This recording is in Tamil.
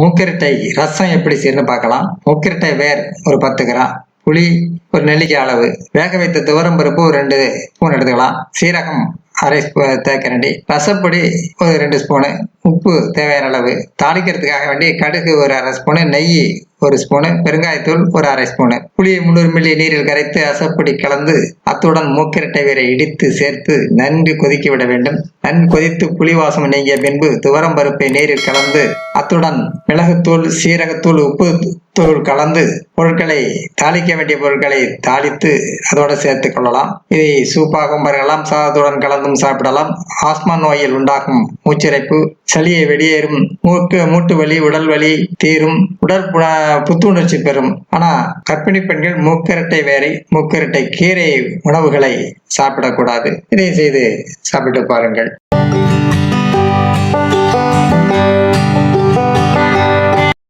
மூக்கிரட்டை ரசம் எப்படி செய்யணும்னு பார்க்கலாம். மூக்கிரட்டை வேர் ஒரு பத்து கிராம் புளி ஒரு நெல்லிக்காய் அளவு வேக வைத்த துவரம் பருப்பு ஒரு ரெண்டு ஸ்பூன் எடுத்துக்கலாம். சீரகம் அரை ஸ்பூ தேக்கரண்டி ரசப்பொடி ஒரு ரெண்டு ஸ்பூனு உப்பு தேவையான அளவு தாளிக்கிறதுக்காக வேண்டி கடுகு ஒரு அரை ஸ்பூனு நெய் ஒரு ஸ்பூனு பெருங்காயத்தூள் ஒரு அரை ஸ்பூனு புளியை முந்நூறு மில்லி நீரில் கரைத்து அசப்பொடி கலந்து அத்துடன் மூக்கிரட்டை வீரை இடித்து சேர்த்து நன்கு கொதிக்க விட வேண்டும். நன்கு கொதித்து புளி வாசம் நீங்கிய பின்பு துவரம் பருப்பை நீரில் கலந்து அத்துடன் மிளகுத்தூள் சீரகத்தூள் உப்பு தூள் கலந்து பொருட்களை தாளிக்க வேண்டிய பொருட்களை தாளித்து அதோடு சேர்த்து கொள்ளலாம். இதை சூப்பாகவும் பருகலாம் சாதத்துடன் கலந்தும் சாப்பிடலாம். ஆஸ்மா நோயில் உண்டாகும் மூச்சிறைப்பு சளியை வெளியேறும் மூக்கு மூட்டு வலி உடல் வலி தீரும் உடல் புத்துணர்ச்சி பெறும். ஆனா கர்ப்பிணி பெண்கள் மூக்கிரட்டை வேரை மூக்கிரட்டை கீரை உணவுகளை சாப்பிடக்கூடாது. இதை செய்து சாப்பிட்டு பாருங்கள்.